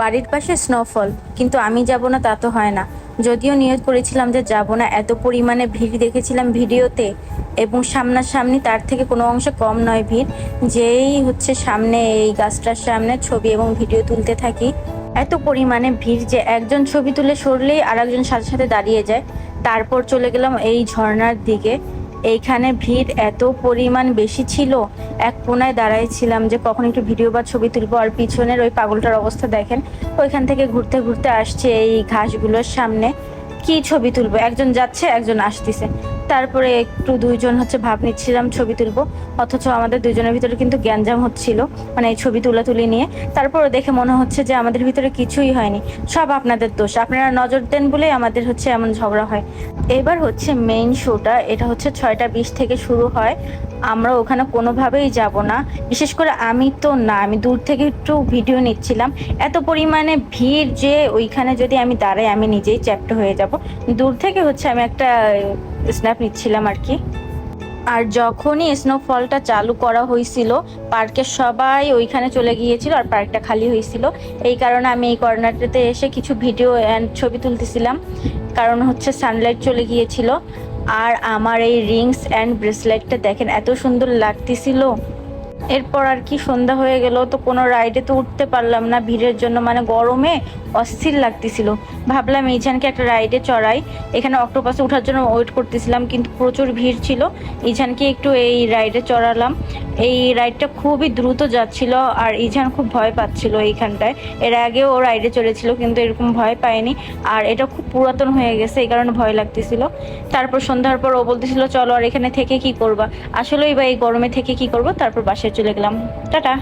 বাড়ির পাশে স্নোফল কিন্তু আমি যাব না তা তো হয় না। যদিও নিয়োগ করেছিলাম যে যাব না, এত পরিমাণে ভিড় দেখেছিলাম ভিডিওতে, এবং সামনাসামনি তার থেকে কোনো অংশে কম নয় ভিড়, যেই হচ্ছে সামনে এই গাছটার সামনে ছবি এবং ভিডিও তুলতে থাকি। এত পরিমাণে ভিড় যে একজন ছবি তুলে সরলেই আর একজন সাথে সাথে দাঁড়িয়ে যায়। তারপর চলে গেলাম এই ঝর্ণার দিকে। এইখানে ভিড় এত পরিমাণ বেশি ছিল, এক কোনায় দাঁড়াইছিলাম যে কখন একটু ভিডিও বা ছবি তুলবো আর পিছনের ওই পাগলটার অবস্থা দেখেন। ওইখান থেকে ঘুরতে ঘুরতে আসছে এই ঘাসগুলোর সামনে। কি ছবি তুলবো? একজন যাচ্ছে, একজন আসতেছে। তারপরে একটু দুইজন হচ্ছে ভাব নিচ্ছিলাম ছবি তুলবো। অথচ আমাদের দুইজনের ভিতরে কিন্তু গ্যাঞ্জাম হচ্ছিল মানে ছবি তুলা তুলি নিয়ে। তারপরে দেখে মনে হচ্ছে যে আমাদের ভিতরে কিছুই হয়নি। সব আপনাদের দোষ। আপনারা নজর দেন বলেই আমাদের হচ্ছে এমন ঝগড়া হয়। এবার হচ্ছে মেইন শোটা এটা হচ্ছে ছয়টা বিশ থেকে শুরু হয়। আমরা ওখানে কোনোভাবেই যাব না। বিশেষ করে আমি তো না, আমি দূর থেকে একটু ভিডিও নিচ্ছিলাম। এত পরিমাণে ভিড় যে ওইখানে যদি আমি দাঁড়াই, আমি নিজেই চ্যাপ্ট হয়ে যাব। দূর থেকে হচ্ছে আমি একটা স্ন্যাপ নিচ্ছিলাম আর কি। আর যখনই স্নোফলটা চালু করা হয়েছিল, পার্কের সবাই ওইখানে চলে গিয়েছিল আর পার্কটা খালি হয়েছিল। এই কারণে আমি এই কর্নারটাতে এসে কিছু ভিডিও অ্যান্ড ছবি তুলতেছিলাম। কারণ হচ্ছে সানলাইট চলে গিয়েছিল। আর আমার এই রিংস অ্যান্ড ব্রেসলেটটা দেখেন, এত সুন্দর লাগতেছিল। এরপর আর কি সন্ধ্যা হয়ে গেল, তো কোনো রাইডে তো উঠতে পারলাম না ভিড়ের জন্য মানে গরমে অস্থির লাগতেছিল। ভাবলাম ইঝানকে একটা রাইডে চড়াই। এখানে অক্টোপাসে ওঠার জন্য ওয়েট করতেছিলাম, কিন্তু প্রচুর ভিড় ছিল। ইঝানকে একটু এই রাইডে চড়ালাম। এই রাইডটা খুবই দ্রুত যাচ্ছিল, আর ইঝান খুব ভয় পাচ্ছিল এইখানটায়। এর আগেও ও রাইডে চড়েছিল, কিন্তু এরকম ভয় পায়নি। আর এটা খুব পুরাতন হয়ে গেছে, এই কারণে ভয় লাগতেছিল। তারপর সন্ধ্যার পর ও বলতেছিল, চলো আর এখানে থেকে কি করবা? আসলেই বা এই গরমে থেকে কি করব? তারপর বাসায় চলে গেলাম। টাটা।